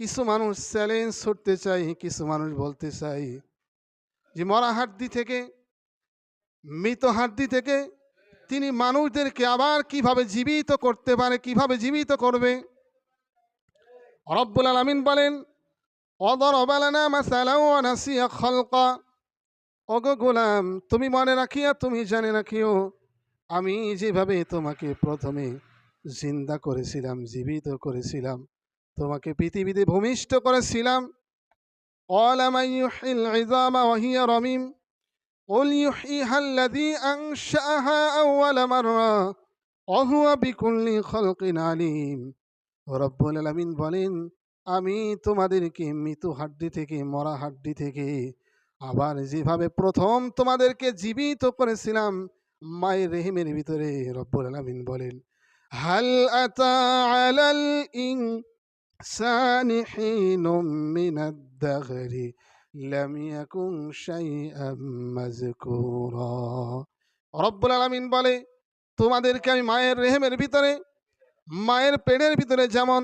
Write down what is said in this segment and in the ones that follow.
কিছু মানুষ চ্যালেঞ্জ ছুটতে চাই কিছু মানুষ বলতে চাই যে, মরা হাড্ডি থেকে, মৃত হাড্ডি থেকে তিনি মানুষদেরকে আবার কীভাবে জীবিত করতে পারে, কীভাবে জীবিত করবে? রব্বুল আলমিন বলেন, অদর অবালানা মাসালাও নাসিয়া খলকা। অগো গোলাম, তুমি মনে রাখিয়া, তুমি জানে রাখিও, আমি যেভাবে তোমাকে প্রথমে জিন্দা করেছিলাম, জীবিত করেছিলাম তোমাকে পৃথিবীতে ভূমিষ্ঠ করেছিলাম قال من يحيي العظام وهي رميم قل يحييها الذي أنشأها أول مرة وهو بكل خلق عليم রব্বুল আলামিন বলেন আমি তোমাদেরকে মৃত হাড্ডি থেকে মরা হাড্ডি থেকে আবার যেভাবে প্রথম তোমাদেরকে জীবিত করেছিলাম মায়ের রেহিমের ভিতরে রব্বুল আলামিন বলেন হাল আতা আলাল ইনসানি হিনুম মিনাদ দাহরি লাম ইয়াকুন শাইআম মাযকুরা রব্বুল আলামিন বলে, তোমাদেরকে আমি মায়ের রেহেমের ভিতরে, মায়ের পেটের ভিতরে যেমন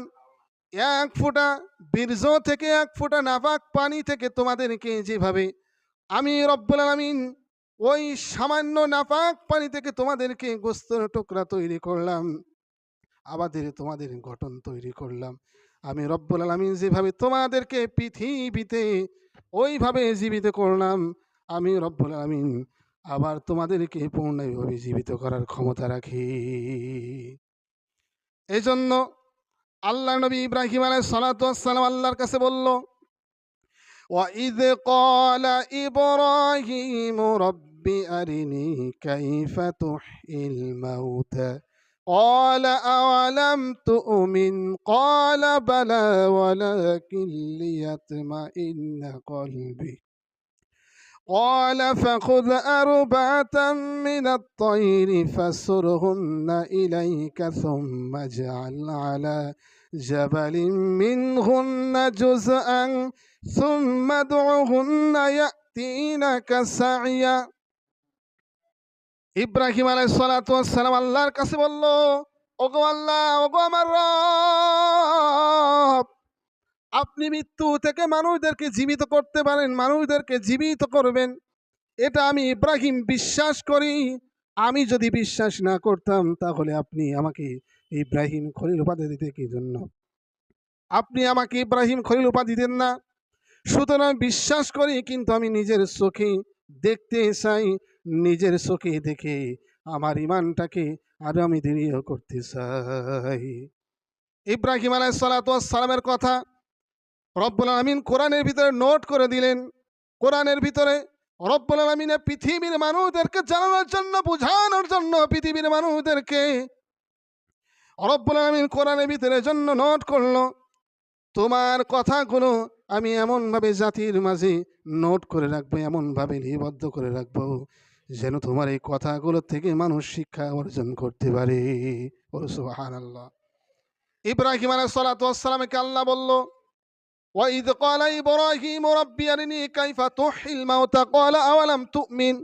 এক ফোঁটা বীর্য থেকে এক ফোঁটা নাপাক পানি থেকে তোমাদেরকে যেভাবে আমি রব্বুল আলামিন ওই সামান্য নাপাক পানি থেকে তোমাদেরকে গোস্তর টুকরা তৈরি করলাম আমাদের তোমাদের গঠন তৈরি করলাম। আমি রব্বুল আলামিন যেভাবে তোমাদেরকে পৃথিবীতে ওইভাবে জীবিত করলাম আমি রব্বুল আলামিন আবার তোমাদেরকে পূর্ণভাবে জীবিত করার ক্ষমতা রাখি এই জন্য আল্লাহ নবী ইব্রাহিম আলাই সালাতাম আল্লাহর কাছে বলল وإذ قال إبراهيم رب أرني كيف تحيي الموتى قال أولم تؤمن؟ قال بلى ولكن ليطمئن قلبي. قال فخذ أربعة من الطير فسرهن إليك ثم اجعل على جبل منهن جزءا ثم ادعهن يأتينك سعيا. ইব্রাহিম আলাই সালাম আল্লাহর কাছে বলল, ওগো আল্লাহ, ওগো আমার রব, আপনি মৃত্যু থেকে মানুষদেরকে জীবিত করতে পারেন, মানুষদেরকে জীবিত করবেন। এটা আমি ইব্রাহিম বিশ্বাস করি। আমি যদি বিশ্বাস না করতাম, তাহলে আপনি আমাকে ইব্রাহিম খলিল উপাধি দিতে কি জন্য? আপনি আমাকে ইব্রাহিম খলিল উপাধি দেন না। সুতরাং বিশ্বাস করি, কিন্তু আমি নিজের চোখে দেখতে চাই। নিজের চোখে দেখে আমার ইমানটাকে আরও আমি দৃঢ় করতে চাই। ইব্রাহিম আলাই সালামের কথা রব্বুল আলমিন কোরআনের ভিতরে নোট করে দিলেন। কোরআনের ভিতরে রব্বুল আলমিনে পৃথিবীর মানুষদেরকে জানানোর জন্য, বোঝানোর জন্য পৃথিবীর মানুষদেরকে রব্বুল আলমিন কোরআনের ভিতরে জন্য নোট করল। তোমার কথাগুলো আমি এমনভাবে জাতির মাঝে নোট করে রাখব, এমনভাবে লিপিবদ্ধ করে রাখব। যেন তোমার এই কথাগুলো থেকে মানুষ শিক্ষা অর্জন করতে পারে ও সুহান আল্লাহ ইব্রাহিম আলাহ সালাতামকে আল্লাহ বলল وإذ قال إبراهيم ربي أرني كيف تحيي الموتى قال أولم تؤمن